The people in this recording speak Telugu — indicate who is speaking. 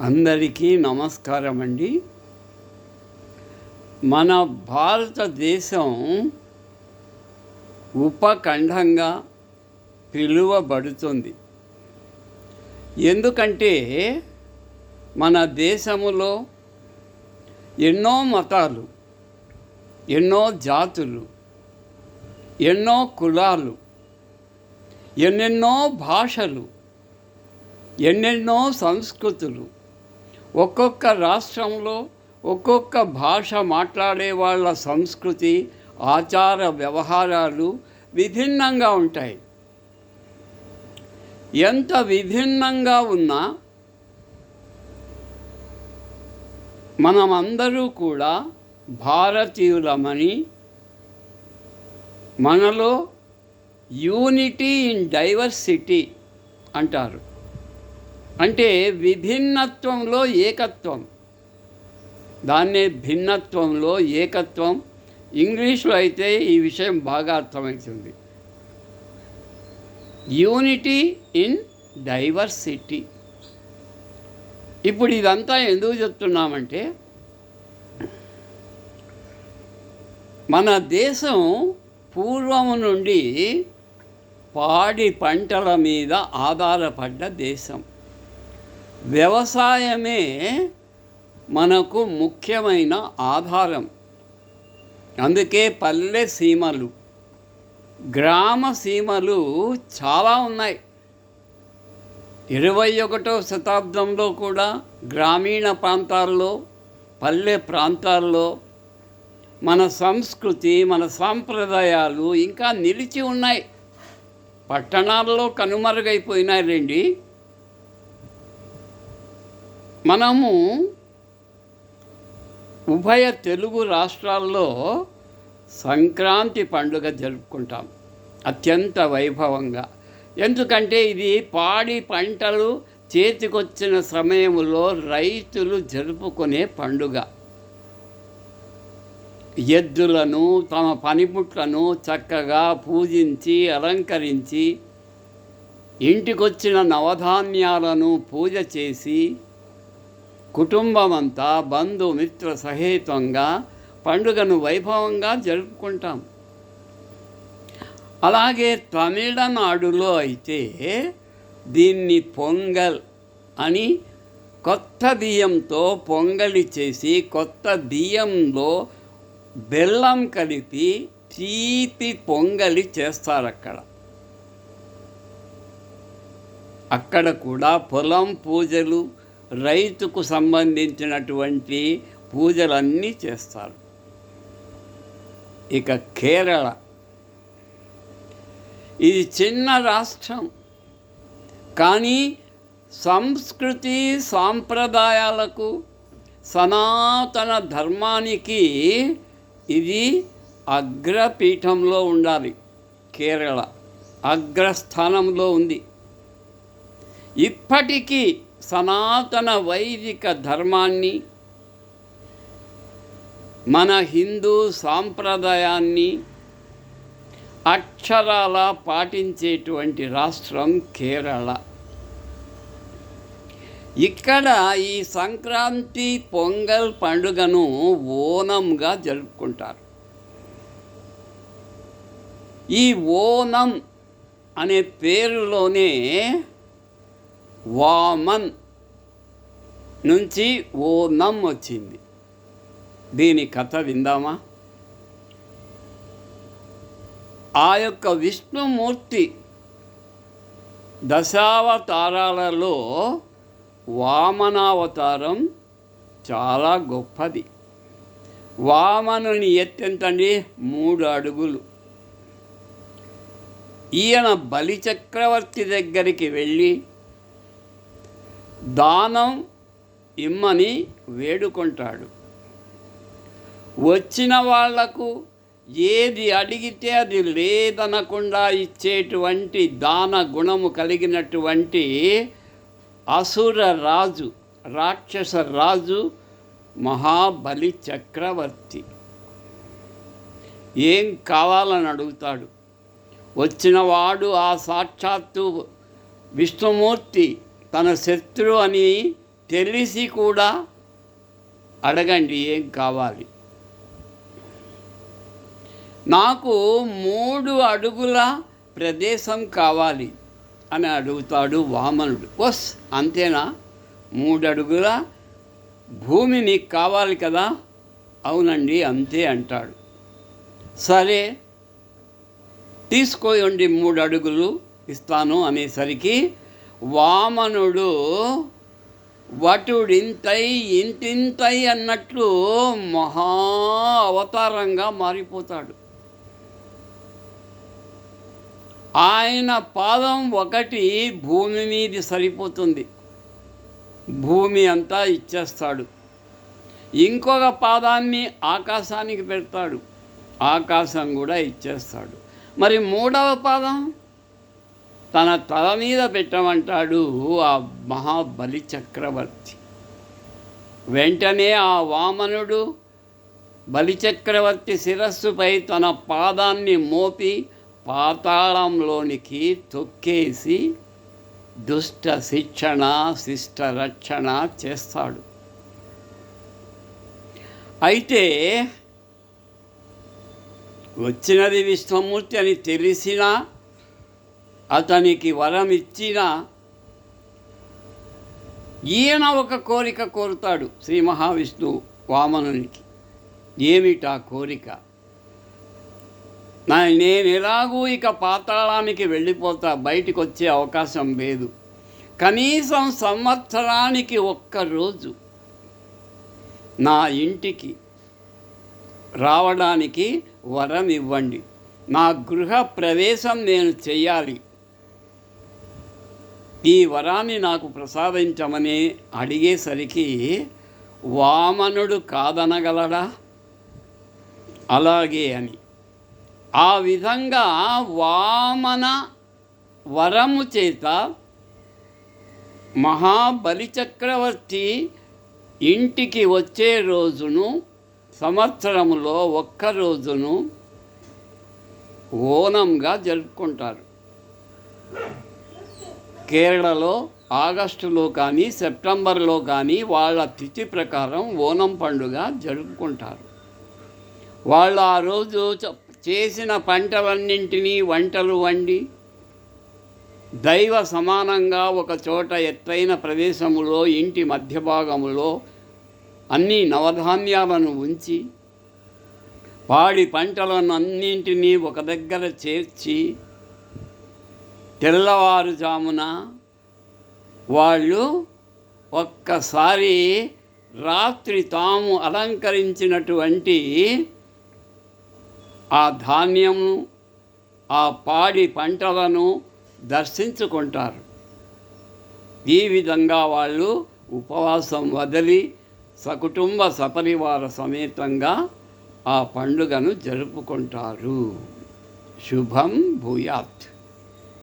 Speaker 1: అందరికీ నమస్కారం అండి మన భారతదేశం ఉపఖండంగా పిలువబడుతుంది. ఎందుకంటే మన దేశములో ఎన్నో మతాలు ఎన్నో జాతులు ఎన్నో కులాలు ఎన్నెన్నో భాషలు ఎన్నెన్నో సంస్కృతులు ఒక్కొక్క రాష్ట్రంలో ఒక్కొక్క భాష మాట్లాడే వాళ్ళ సంస్కృతి ఆచార వ్యవహారాలు విభిన్నంగా ఉంటాయి. ఎంత విభిన్నంగా ఉన్నా మనమందరూ కూడా భారతీయులమని మనలో యూనిటీ ఇన్ డైవర్సిటీ అంటారు. అంటే విభిన్నత్వంలో ఏకత్వం. దాన్నే భిన్నత్వంలో ఏకత్వం. ఇంగ్లీష్లో అయితే ఈ విషయం బాగా అర్థమవుతుంది యూనిటీ ఇన్ డైవర్సిటీ. ఇప్పుడు ఇదంతా ఎందుకు చెప్తున్నామంటే మన దేశం పూర్వము నుండి పాడి పంటల మీద ఆధారపడ్డ దేశం. వ్యవసాయమే మనకు ముఖ్యమైన ఆధారం. అందుకే పల్లె సీమలు గ్రామ సీమలు చాలా ఉన్నాయి. ఇరవై ఒకటో శతాబ్దంలో కూడా గ్రామీణ ప్రాంతాల్లో పల్లె ప్రాంతాల్లో మన సంస్కృతి మన సాంప్రదాయాలు ఇంకా నిలిచి ఉన్నాయి. పట్టణాల్లో కనుమరుగైపోయినాయి రండి మనము ఉభయ తెలుగు రాష్ట్రాల్లో సంక్రాంతి పండుగ జరుపుకుంటాం అత్యంత వైభవంగా. ఎందుకంటే ఇది పాడి పంటలు చేతికొచ్చిన సమయంలో రైతులు జరుపుకునే పండుగ. ఎద్దులను తమ పనిముట్లను చక్కగా పూజించి అలంకరించి ఇంటికొచ్చిన నవధాన్యాలను పూజ చేసి కుటుంబమంతా బంధుమిత్ర సహేతంగా పండుగను వైభవంగా జరుపుకుంటాం. అలాగే తమిళనాడులో అయితే దీన్ని పొంగల్ అని కొత్త బియ్యంతో పొంగలి చేసి కొత్త బియ్యంలో బెల్లం కలిపి తీపి పొంగలి చేస్తారు అక్కడ అక్కడ కూడా పొలం పూజలు రైతుకు సంబంధించినటువంటి పూజలన్నీ చేస్తారు. ఇక కేరళ. ఇది చిన్న రాష్ట్రం. కానీ సంస్కృతి సాంప్రదాయాలకు సనాతన ధర్మానికి ఇది అగ్రపీఠంలో ఉండాలి. కేరళ అగ్రస్థానంలో ఉంది. ఇప్పటికీ సనాతన వైదిక ధర్మాన్ని మన హిందూ సాంప్రదాయాన్ని అక్షరాల పాటించేటువంటి రాష్ట్రం కేరళ. ఇక్కడ ఈ సంక్రాంతి పొంగల్ పండుగను ఓనంగా జరుపుకుంటారు. ఈ ఓనం అనే పేరులోనే వామన్ నుంచి ఓనం వచ్చింది. దీని కథ విందామా? ఆ యొక్క విష్ణుమూర్తి దశావతారాలలో వామనావతారం చాలా గొప్పది. వామనుని ఎత్తెంతండి? మూడు అడుగులు. ఈయన బలిచక్రవర్తి దగ్గరికి వెళ్ళి దానం ఇమ్మని వేడుకుంటాడు. వచ్చిన వాళ్ళకు ఏది అడిగితే అది లేదనకుండా ఇచ్చేటువంటి దాన గుణము కలిగినటువంటి అసుర రాజు రాక్షస రాజు మహాబలి చక్రవర్తి. ఏం కావాలని అడుగుతాడు? వచ్చినవాడు ఆ సాక్షాత్తు విష్ణుమూర్తి తన శత్రు అని తెలిసి కూడా అడగండి ఏం కావాలి. నాకు మూడు అడుగుల ప్రదేశం కావాలి అని అడుగుతాడు వామనుడు. వస్ అంతేనా? మూడు అడుగుల భూమి నీకు కావాలి కదా? అవునండి అంతే అంటాడు. సరే తీసుకోండి మూడు అడుగులు ఇస్తాను అనేసరికి వామనుడు వటుడింతై ఇంతింతై అన్నట్లు మహా అవతారంగా మారిపోతాడు. ఆయన పాదం ఒకటి భూమి మీది సరిపోతుంది. భూమి అంతా ఇచ్చేస్తాడు. ఇంకొక పాదాన్ని ఆకాశానికి పెడతాడు. ఆకాశం కూడా ఇచ్చేస్తాడు. మరి మూడవ పాదం? తన తల మీద పెట్టమంటాడు ఆ మహాబలి చక్రవర్తి. వెంటనే ఆ వామనుడు బలిచక్రవర్తి శిరస్సుపై తన పాదాన్ని మోపి పాతాళంలోనికి తొక్కేసి దుష్ట శిక్షణ శిష్ట రక్షణ చేస్తాడు. అయితే వచ్చినది విష్ణుమూర్తి అని తెలిసినా అతనికి వరం ఇచ్చిన ఈయన ఒక కోరిక కోరుతాడు శ్రీ మహావిష్ణువు వామనునికి. ఏమిటా కోరిక? నా నేను ఎలాగూ ఇక పాతాళానికి వెళ్ళిపోతా బయటికి వచ్చే అవకాశం లేదు. కనీసం సంవత్సరానికి ఒక్క రోజు నా ఇంటికి రావడానికి వరం ఇవ్వండి. నా గృహ ప్రవేశం నేను చేయాలి. ఈ వరాన్ని నాకు ప్రసాదించమని అడిగేసరికి వామనుడు కాదనగలడా? అలాగే అని. ఆ విధంగా వామన వరము చేత మహాబలి చక్రవర్తి ఇంటికి వచ్చే రోజును సంవత్సరంలో ఒక్క రోజును ఓనంగా జరుపుకుంటారు. కేరళలో ఆగస్టులో కానీ సెప్టెంబర్లో కానీ వాళ్ళ తిథి ప్రకారం ఓనం పండుగ జరుపుకుంటారు. వాళ్ళు ఆ రోజు చేసిన పంటలన్నింటినీ వంటలు వండి దైవ సమానంగా ఒక చోట ఎత్తైన ప్రదేశములో ఇంటి మధ్య భాగములో అన్ని నవధాన్యాలను ఉంచి పాడి పంటలను అన్నింటినీ ఒక దగ్గర చేర్చి తెల్లవారుజామున వాళ్ళు ఒక్కసారి రాత్రి తాము అలంకరించినటువంటి ఆ ధాన్యము ఆ పాడి పంటలను దర్శించుకుంటారు. ఈ విధంగా వాళ్ళు ఉపవాసం వదిలి సకుటుంబ సపరివార సమేతంగా ఆ పండుగను జరుపుకుంటారు. శుభం భూయాత్.